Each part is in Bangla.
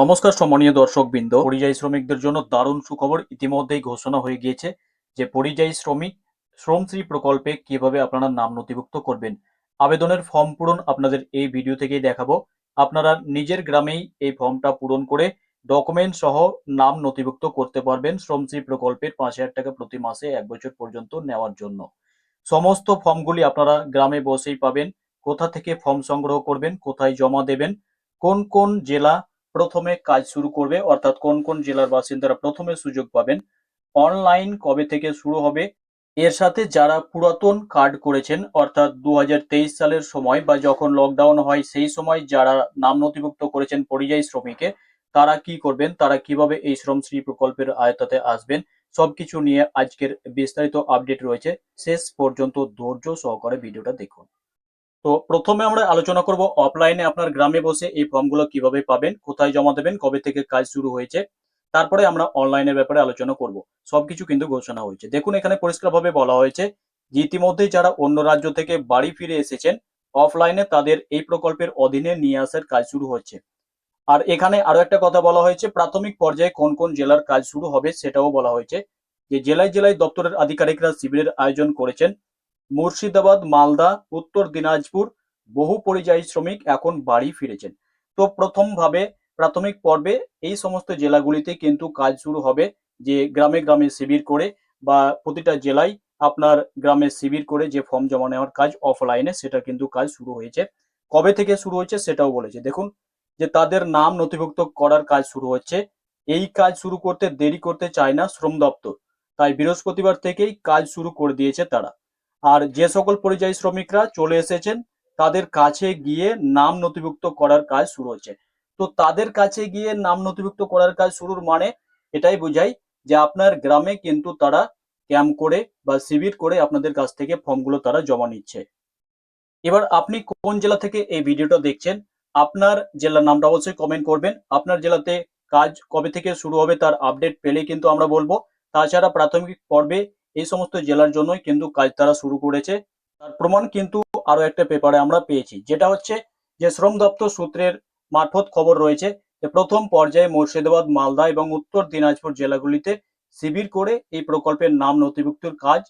নমস্কার সম্মানীয় দর্শকবৃন্দ। পরিযায়ী শ্রমিকদের জন্য দারুণ সুখবর ইতিমধ্যেই ঘোষণা হয়ে গিয়েছে যে, পরিযায়ী শ্রমিক শ্রমশ্রী প্রকল্পে কীভাবে আপনারা নাম নথিভুক্ত করবেন। আবেদনের ফর্ম পূরণ আপনাদের এই ভিডিও থেকেই দেখাবো। আপনারা নিজের গ্রামেই এই ফর্মটা পূরণ করে ডকুমেন্ট সহ নাম নথিভুক্ত করতে পারবেন শ্রমশ্রী প্রকল্পের পাঁচ হাজার টাকা প্রতি মাসে এক বছর পর্যন্ত নেওয়ার জন্য। সমস্ত ফর্মগুলি আপনারা গ্রামে বসেই পাবেন। কোথা থেকে ফর্ম সংগ্রহ করবেন, কোথায় জমা দেবেন, কোন কোন জেলা প্রথমে কাজ শুরু করবে, অর্থাৎ কোন কোন জেলার বাসিন্দারা প্রথমে সুযোগ পাবেন অনলাইন কবে থেকে শুরু হবে, এর সাথে যারা পুরাতন কার্ড করেছেন, অর্থাৎ দু সালের সময় বা যখন লকডাউন হয়, সেই সময় যারা নাম নথিভুক্ত করেছেন পরিযায়ী শ্রমিকে, তারা কি করবেন, তারা কীভাবে এই শ্রমশ্রী প্রকল্পের আয়তাতে আসবেন, সবকিছু নিয়ে আজকের বিস্তারিত আপডেট রয়েছে। শেষ পর্যন্ত ধৈর্য সহকারে ভিডিওটা দেখুন। তো প্রথমে আমরা আলোচনা করব অফলাইনে আপনার গ্রামে বসে এই ফর্মগুলো কীভাবে পাবেন, কোথায় জমা দেবেন, কবে থেকে কাজ শুরু হয়েছে, তারপরে আমরা অনলাইনের ব্যাপারে আলোচনা করব। সবকিছু কিন্তু ঘোষণা হয়েছে। দেখুন, এখানে পরিষ্কারভাবে বলা হয়েছে যে ইতিমধ্যে যারা অন্য রাজ্য থেকে বাড়ি ফিরে এসেছেন অফলাইনে তাদের এই প্রকল্পের অধীনে নিয়ে আসার কাজ শুরু হচ্ছে। আর এখানে আরও একটা কথা বলা হয়েছে, প্রাথমিক পর্যায়ে কোন কোন জেলার কাজ শুরু হবে সেটাও বলা হয়েছে। যে জেলায় জেলায় দপ্তরের আধিকারিকরা শিবিরের আয়োজন করেছেন মুর্শিদাবাদ, মালদা, উত্তর দিনাজপুর, বহু পরিযায়ী শ্রমিক এখন বাড়ি ফিরেছেন। তো প্রথম ভাবে প্রাথমিক পর্বে এই সমস্ত জেলাগুলিতে কিন্তু কাজ শুরু হবে যে গ্রামে গ্রামে শিবির করে বা প্রতিটা জেলায় আপনার গ্রামে শিবির করে যে ফর্ম জমা নেওয়ার কাজ অফলাইনে সেটা কিন্তু কাজ শুরু হয়েছে। কবে থেকে শুরু হয়েছে সেটাও বলেছে। দেখুন, যে তাদের নাম নথিভুক্ত করার কাজ শুরু হচ্ছে। এই কাজ শুরু করতে দেরি করতে চায় না শ্রম দপ্তর। তাই বৃহস্পতিবার থেকেই কাজ শুরু করে দিয়েছে তারা। আর যে সকল পরিযায়ী শ্রমিকরা চলে এসেছেন, তাদের কাছে গিয়ে নাম নথিভুক্ত করার কাজ শুরু হচ্ছে। তো তাদের কাছে গিয়ে নাম নথিভুক্ত করার কাজ শুরুর মানে এটাই বোঝাই যে আপনার গ্রামে কিন্তু তারা ক্যাম্প করে বা শিবির করে আপনাদের কাছ থেকে ফর্মগুলো তারা জমা নিচ্ছে। এবার আপনি কোন জেলা থেকে এই ভিডিওটা দেখছেন, আপনার জেলার নামটা অবশ্যই কমেন্ট করবেন। আপনার জেলাতে কাজ কবে থেকে শুরু হবে তার আপডেট পেলেই কিন্তু আমরা বলব। তাছাড়া প্রাথমিক পর্বে এই সমস্ত জেলার জন্যই কিন্তু কাজ তারা শুরু করেছে। তার প্রমাণ কিন্তু আরও একটা পেপারে আমরা পেয়েছি, যেটা হচ্ছে যে শ্রম দপ্তর সূত্রের মারফত খবর রয়েছে যে প্রথম পর্যায়ে মুর্শিদাবাদ, মালদা এবং উত্তর দিনাজপুর জেলাগুলিতে শিবির করে এই প্রকল্পের নাম নথিভুক্তির কাজ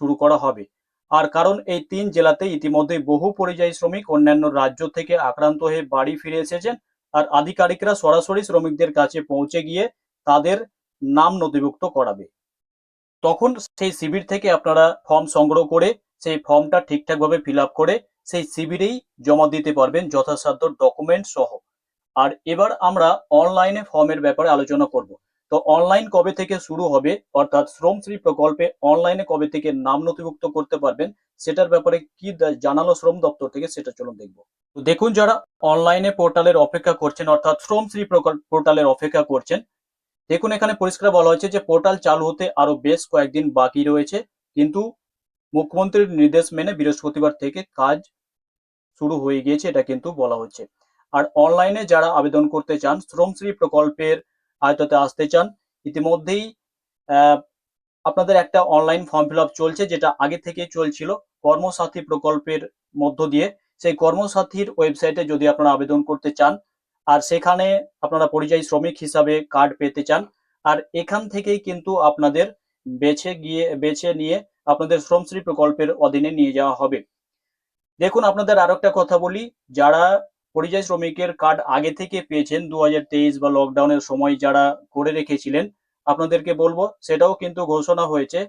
শুরু করা হবে। আর কারণ এই তিন জেলাতে ইতিমধ্যে বহু পরিযায়ী শ্রমিক অন্যান্য রাজ্য থেকে আক্রান্ত হয়ে বাড়ি ফিরে এসেছেন আর আধিকারিকরা সরাসরি শ্রমিকদের কাছে পৌঁছে গিয়ে তাদের নাম নথিভুক্ত করাবে। তখন সেই শিবির থেকে আপনারা ফর্ম সংগ্রহ করে সেই ফর্মটা ঠিকঠাকভাবে ফিল আপ করে সেই শিবিরেই জমা দিতে পারবেন যথাসাধ্য ডকুমেন্ট সহ। আর এবার আমরা অনলাইনে ফর্মের ব্যাপারে আলোচনা করব। তো অনলাইন কবে থেকে শুরু হবে অর্থাৎ শ্রমশ্রী প্রকল্পে অনলাইনে কবে থেকে নাম নথিভুক্ত করতে পারবেন সেটার ব্যাপারে কি জানালো শ্রম দপ্তর থেকে সেটা চলুন দেখব। তো দেখুন যারা অনলাইনে পোর্টালের অপেক্ষা করছেন অর্থাৎ শ্রমশ্রী পোর্টালের অপেক্ষা করছেন দেখুন, এখানে পরিষ্কার বলা হয়েছে যে পোর্টাল চালু হতে আরও বেশ কয়েকদিন বাকি রয়েছে, কিন্তু মুখ্যমন্ত্রীর নির্দেশ মেনে বৃহস্পতিবার থেকে কাজ শুরু হয়ে গিয়েছে, এটা কিন্তু বলা হচ্ছে। আর অনলাইনে যারা আবেদন করতে চান, শ্রমশ্রী প্রকল্পের আয়তাতে আসতে চান, ইতিমধ্যেই আপনাদের একটা অনলাইন ফর্ম ফিল চলছে, যেটা আগে থেকে চলছিল, কর্মসাথী প্রকল্পের মধ্য দিয়ে। সেই কর্মসাথীর ওয়েবসাইটে যদি আপনারা আবেদন করতে চান আর সেখানে আপনারা পরিযায়ী শ্রমিক হিসাবে কার্ড পেতে চান। আর এখান থেকেই কিন্তু আপনাদের বেছে গিয়ে, বেছে নিয়ে আপনাদের শ্রমশ্রী প্রকল্পের অধীনে নিয়ে যাওয়া হবে। দেখুন, আপনাদের আরও একটা কথা বলি, যারা পরিযায়ী শ্রমিকের কার্ড আগে থেকে পেয়েছেন দু হাজার তেইশ বা লকডাউনের সময় যারা করে রেখেছিলেন, আপনাদেরকে বলব, সেটাও কিন্তু ঘোষণা হয়েছে।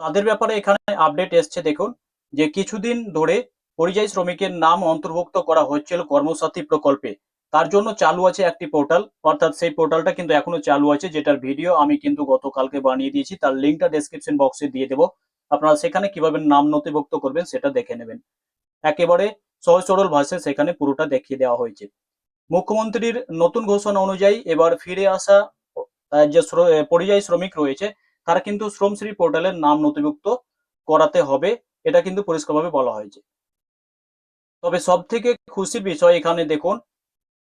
তাদের ব্যাপারে এখানে আপডেট এসছে, দেখুন, যে কিছুদিন ধরে পরিযায়ী শ্রমিকের নাম অন্তর্ভুক্ত করা হচ্ছিল কর্মসাথী প্রকল্পে। তার জন্য চালু আছে একটি পোর্টাল। অর্থাৎ সেই পোর্টালটা কিন্তু এখনও চালু আছে, যেটার ভিডিও আমি কিন্তু গতকালকে বানিয়ে দিয়েছি। তার লিঙ্কটা ডেসক্রিপশন বক্সে দিয়ে দেবো। আপনারা সেখানে কীভাবে নাম নথিভুক্ত করবেন সেটা দেখে নেবেন। একেবারে সহজ সরল ভাষায় সেখানে পুরোটা দেখিয়ে দেওয়া হয়েছে। মুখ্যমন্ত্রীর নতুন ঘোষণা অনুযায়ী এবার ফিরে আসা যে পরিযায়ী শ্রমিক রয়েছে, তারা কিন্তু শ্রমশ্রী পোর্টালের নাম নথিভুক্ত করাতে হবে, এটা কিন্তু পরিষ্কারভাবে বলা হয়েছে। তবে সব থেকে খুশির বিষয় এখানে দেখুন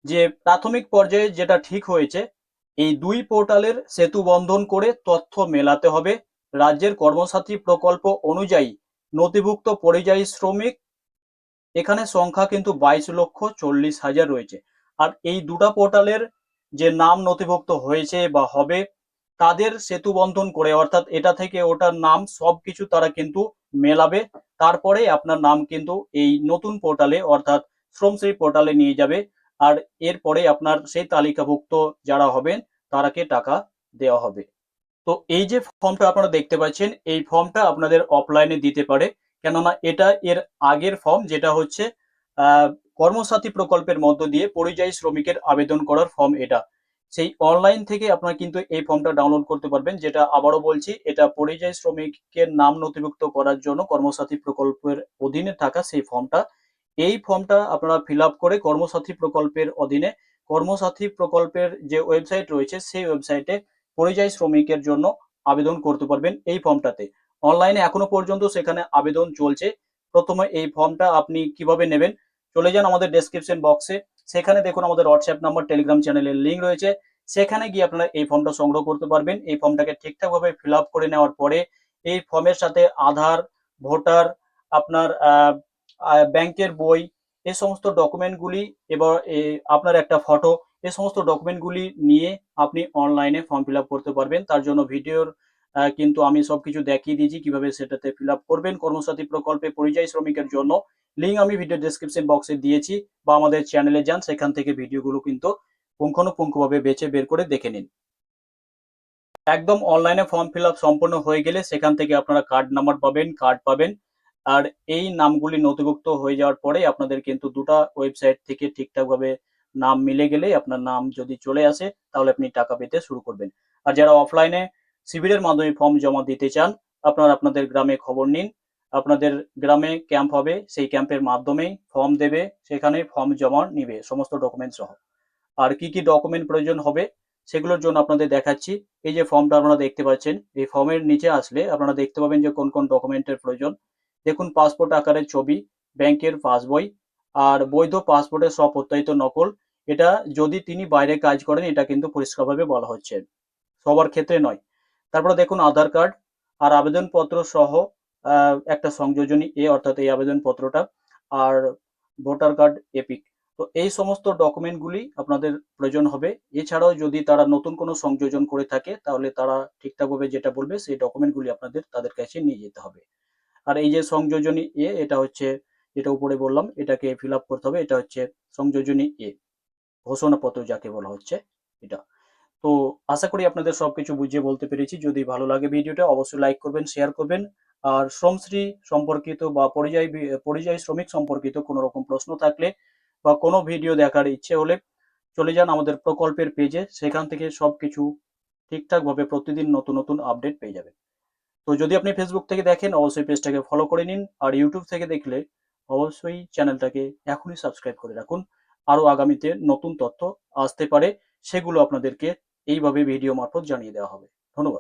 যে প্রাথমিক পর্যায়ে যেটা ঠিক হয়েছে, এই দুই পোর্টালের সেতু বন্ধন করে তথ্য মেলাতে হবে। রাজ্যের কর্মসাথী প্রকল্প অনুযায়ী নথিভুক্ত পরিযায়ী শ্রমিক, এখানে সংখ্যা কিন্তু বাইশ লক্ষ চল্লিশ হাজার রয়েছে। আর এই দুটা পোর্টালের যে নাম নথিভুক্ত হয়েছে বা হবে, তাদের সেতু বন্ধন করে, অর্থাৎ এটা থেকে ওটার নাম সবকিছু তারা কিন্তু মেলাবে। তারপরে আপনার নাম কিন্তু এই নতুন পোর্টালে, অর্থাৎ শ্রমশ্রী পোর্টালে নিয়ে যাবে। আর এরপরে আপনার সেই তালিকাভুক্ত যারা হবেন, তারাকে টাকা দেওয়া হবে। তো এই যে ফর্মটা আপনারা দেখতে পাচ্ছেন, এই ফর্মটা আপনাদের অফলাইনে দিতে পারে। কেননা এটা এর আগের ফর্ম, যেটা হচ্ছে কর্মসাথী প্রকল্পের মধ্য দিয়ে পরিযায়ী শ্রমিকের আবেদন করার ফর্ম এটা। সেই অনলাইন থেকে আপনারা কিন্তু এই ফর্মটা ডাউনলোড করতে পারবেন, যেটা আবারও বলছি, এটা পরিযায়ী শ্রমিকের নাম নথিভুক্ত করার জন্য কর্মসাথী প্রকল্পের অধীনে থাকা সেই ফর্মটা এই ফর্মটা আপনারা ফিল আপ করে কর্মসাথী প্রকল্পের অধীনে কর্মসাথী প্রকল্পের যে ওয়েবসাইট রয়েছে, সেই ওয়েবসাইটে পরিযায়ী শ্রমিকের জন্য আবেদন করতে পারবেন এই ফর্মটাতে। অনলাইনে এখনও পর্যন্ত সেখানে আবেদন চলছে। প্রথমে এই ফর্মটা আপনি কীভাবে নেবেন, চলে যান আমাদের ডেসক্রিপশন বক্সে সেখানে দেখুন আমাদের হোয়াটসঅ্যাপ নাম্বার টেলিগ্রাম চ্যানেলের লিঙ্ক রয়েছে। সেখানে গিয়ে আপনারা এই ফর্মটা সংগ্রহ করতে পারবেন। এই ফর্মটাকে ঠিকঠাকভাবে ফিল আপ করে নেওয়ার পরে এই ফর্মের সাথে আধার, ভোটার, আপনার ব্যাংকের বই এই সমস্ত ডকুমেন্টগুলি এবার এ- আপনার একটা ফটো এই সমস্ত ডকুমেন্টগুলি নিয়ে আপনি অনলাইনে ফর্ম ফিল করতে পারবেন। তার জন্য ভিডিওর কিন্তু আমি সবকিছু দেখিয়ে দিয়েছি কীভাবে সেটাতে ফিল করবেন কর্মসাথী প্রকল্পে পরিযায়ী শ্রমিকের জন্য। লিঙ্ক আমি ভিডিও ডেসক্রিপশন বক্সে দিয়েছি বা আমাদের চ্যানেলে যান, সেখান থেকে ভিডিওগুলো কিন্তু পুঙ্খানুপুঙ্খভাবে বেছে বের করে দেখে নিন। একদম অনলাইনে ফর্ম ফিল সম্পূর্ণ হয়ে গেলে সেখান থেকে আপনারা কার্ড নাম্বার পাবেন কার্ড পাবেন। আর এই নামগুলি নথিভুক্ত হয়ে যাওয়ার পরে আপনাদের কিন্তু দুটো ওয়েবসাইট থেকে ঠিকঠাকভাবে নাম মিলে গেলে আপনার নাম যদি চলে আসে, তাহলে আপনি টাকা পেতে শুরু করবেন। আর যারা অফলাইনে শিবিরের মাধ্যমে ফর্ম জমা দিতে চান, আপনারা আপনাদের গ্রামে খবর নিন। আপনাদের গ্রামে ক্যাম্প হবে, সেই ক্যাম্পের মাধ্যমেই ফর্ম দেবে, সেখানে ফর্ম জমা নিবে, সমস্ত ডকুমেন্ট সহ। আর কি কি ডকুমেন্ট প্রয়োজন হবে, সেগুলোর জন্য আপনাদের দেখাচ্ছি। এই যে ফর্মটা আপনারা দেখতে পাচ্ছেন, এই ফর্মের নিচে আসলে আপনারা দেখতে পাবেন যে কোন কোন ডকুমেন্টের প্রয়োজন। দেখুন পাসপোর্ট আকারের ছবি ব্যাংকের পাসবই আর বৈধ পাসপোর্টের স্বপ্রত্যায়িত নকল। এটা যদি তিনি বাইরে কাজ করেন, এটা কিন্তু পরিষ্কারভাবে বলা হচ্ছে। সবার ক্ষেত্রে নয়। তারপরে দেখুন আধার কার্ড আর আবেদনপত্র সহ একটা সংযোজনী এ, অর্থাৎ এই আবেদনপত্রটা, আর ভোটার কার্ড এপিক। তো এই সমস্ত ডকুমেন্টগুলি আপনাদের প্রয়োজন হবে। এছাড়াও যদি তারা নতুন কোনো সংযোজন করে থাকে, তাহলে তারা ঠিকঠাকভাবে যেটা বলবে, সেই ডকুমেন্টগুলি আপনাদের, তাদের কাছে নিয়ে যেতে হবে। আর এই যে সংযোজনী এ, এটা হচ্ছে, যেটা উপরে বললাম, এটাকে ফিল আপ করতে হবে, এটা হচ্ছে সংযোজনী এ, ঘোষণাপত্র যাকে বলা হচ্ছে, এটা। তো আশা করি আপনাদের সবকিছু বুঝিয়ে বলতে পেরেছি। যদি ভালো লাগে ভিডিওটা, অবশ্যই লাইক করবেন শেয়ার করবেন। আর শ্রমশ্রী সম্পর্কিত বা পরিযায়ী পরিযায়ী শ্রমিক সম্পর্কিত কোনো রকম প্রশ্ন থাকলে বা কোনো ভিডিও দেখার ইচ্ছে হলে চলে যান আমাদের প্রকল্পের পেজে সেখান থেকে সবকিছু ঠিকঠাকভাবে প্রতিদিন নতুন নতুন আপডেট পেয়ে যাবেন। তো যদি আপনি ফেসবুক থেকে দেখেন, অবশ্যই পেজটাকে ফলো করে নিন। আর ইউটিউব থেকে দেখলে অবশ্যই চ্যানেলটাকে এখনই সাবস্ক্রাইব করে রাখুন। আরও আগামীতে নতুন তথ্য আসতে পারে, সেগুলো আপনাদেরকে এইভাবে ভিডিও মারফত জানিয়ে দেওয়া হবে। ধন্যবাদ।